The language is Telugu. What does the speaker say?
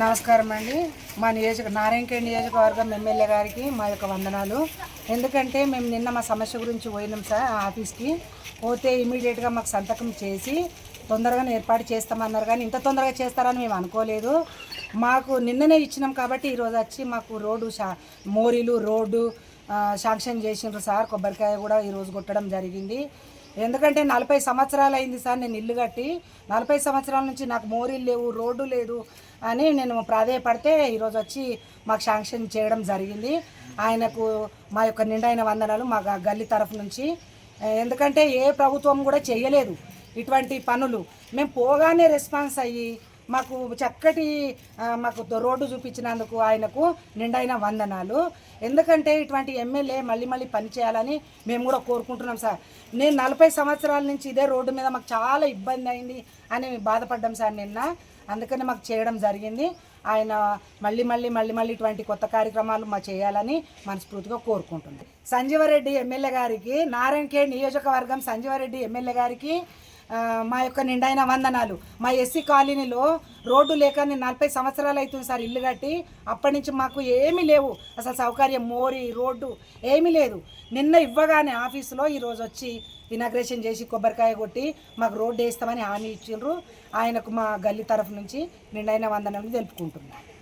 నమస్కారం అండి. మా నియోజక నారాయణఖేడ్ నియోజకవర్గం ఎమ్మెల్యే గారికి మా యొక్క వందనాలు. ఎందుకంటే మేము నిన్న మా సమస్య గురించి పోయినాం సార్ ఆఫీస్కి. పోతే ఇమీడియట్గా మాకు సంతకం చేసి తొందరగానే ఏర్పాటు చేస్తామన్నారు కానీ ఇంత తొందరగా చేస్తారని మేము అనుకోలేదు. మాకు నిన్ననే ఇచ్చినాం కాబట్టి ఈరోజు వచ్చి మాకు రోడ్డు షా మోరీలు రోడ్డు శాంక్షన్ చేసిండ్రు సార్. కొబ్బరికాయ కూడా ఈరోజు కొట్టడం జరిగింది. ఎందుకంటే నలభై సంవత్సరాలు అయింది సార్ నేను ఇల్లు కట్టి. నలభై సంవత్సరాల నుంచి నాకు మోరీలు లేవు రోడ్డు లేదు అని నేను ప్రాధేయపడితే ఈరోజు వచ్చి మాకు శాంక్షన్ చేయడం జరిగింది. ఆయనకు మా యొక్క నిండైన వందనాలు మా గల్లి గల్లీ తరఫు నుంచి. ఎందుకంటే ఏ ప్రభుత్వం కూడా చేయలేదు ఇటువంటి పనులు. మేము పోగానే రెస్పాన్స్ అయ్యి మాకు చక్కటి మాకు రోడ్డు చూపించినందుకు ఆయనకు నిండైన వందనాలు. ఎందుకంటే ఇటువంటి ఎమ్మెల్యే మళ్ళీ మళ్ళీ పని చేయాలని మేము కూడా కోరుకుంటున్నాం సార్. నేను నలభై సంవత్సరాల నుంచి ఇదే రోడ్డు మీద మాకు చాలా ఇబ్బంది అయింది అని బాధపడ్డాం సార్ నిన్న. అందుకని మాకు చేయడం జరిగింది. ఆయన మళ్ళీ మళ్ళీ మళ్ళీ మళ్ళీ ఇటువంటి కొత్త కార్యక్రమాలు మా చేయాలని మనస్ఫూర్తిగా కోరుకుంటుంది సంజీవరెడ్డి ఎమ్మెల్యే గారికి నారాయణఖేడ్ నియోజకవర్గం సంజీవరెడ్డి ఎమ్మెల్యే గారికి మా యొక్క నిండైన వందనాలు. మా ఎస్సీ కాలనీలో రోడ్డు లేక నేను నలభై సంవత్సరాలు అవుతుంది సార్ ఇల్లు కట్టి. అప్పటి నుంచి మాకు ఏమీ లేవు. అసలు సౌకర్యం మోరి రోడ్డు ఏమీ లేదు. నిన్న ఇవ్వగానే ఆఫీసులో ఈరోజు వచ్చి ఇనాగ్రేషన్ చేసి కొబ్బరికాయ కొట్టి మాకు రోడ్డు వేస్తామని హామీ ఇచ్చిండ్రు. ఆయనకు మా గల్లీ తరఫు నుంచి నిండైన వందనాలు తెలుపుకుంటున్నాను.